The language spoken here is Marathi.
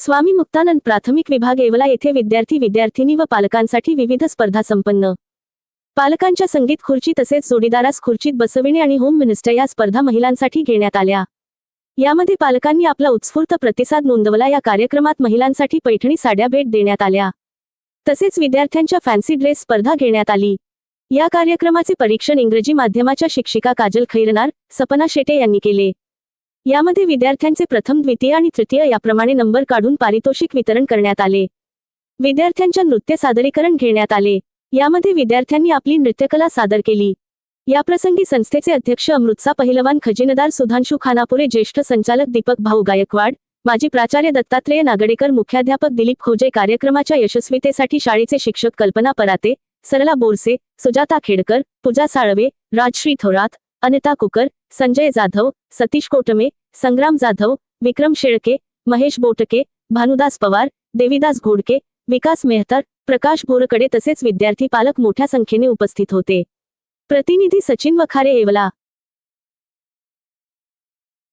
स्वामी मुक्तानंद प्राथमिक विभाग येवला येथे विद्यार्थी विद्यार्थिनी व पालकांसाठी विविध स्पर्धा संपन्न. पालकांच्या संगीत खुर्ची तसेच जोडीदारास खुर्चीत बसविणे आणि होम मिनिस्टर या स्पर्धा महिलांसाठी घेण्यात आल्या. यामध्ये पालकांनी आपला उत्स्फूर्त प्रतिसाद नोंदवला. या कार्यक्रमात महिलांसाठी पैठणी साड्या भेट देण्यात आल्या. तसेच विद्यार्थ्यांच्या फॅन्सी ड्रेस स्पर्धा घेण्यात आली. या कार्यक्रमाचे परीक्षण इंग्रजी माध्यमाच्या शिक्षिका काजल खैरनार सपना शेटे यांनी केले. यामध्ये विद्यार्थ्यांचे प्रथम द्वितीय आणि तृतीय याप्रमाणे नंबर काढून पारितोषिक वितरण करण्यात आले. विद्यार्थ्यांच्या नृत्य सादरीकरण घेण्यात आले. यामध्ये विद्यार्थ्यांनी आपली नृत्यकला सादर केली. याप्रसंगी संस्थेचे अध्यक्ष अमृतसा पहिलवान खजिनदार सुधांशु खानापुरे ज्येष्ठ संचालक दीपक भाऊ गायकवाड माजी प्राचार्य दत्तात्रेय नागडेकर मुख्याध्यापक दिलीप खोजे कार्यक्रमाच्या यशस्वीतेसाठी शाळेचे शिक्षक कल्पना पराते सरला बोरसे सुजाता खेडकर पूजा साळवे राजश्री थोरात अनिता कुकर संजय जाधव सतीश कोटमे संग्राम जाधव विक्रम शेळके महेश बोटके भानुदास पवार देवीदास घोडके विकास मेहतर प्रकाश बोरकडे तसेच विद्यार्थी पालक मोठ्या संख्येने उपस्थित होते. प्रतिनिधी सचिन वखारे येवला.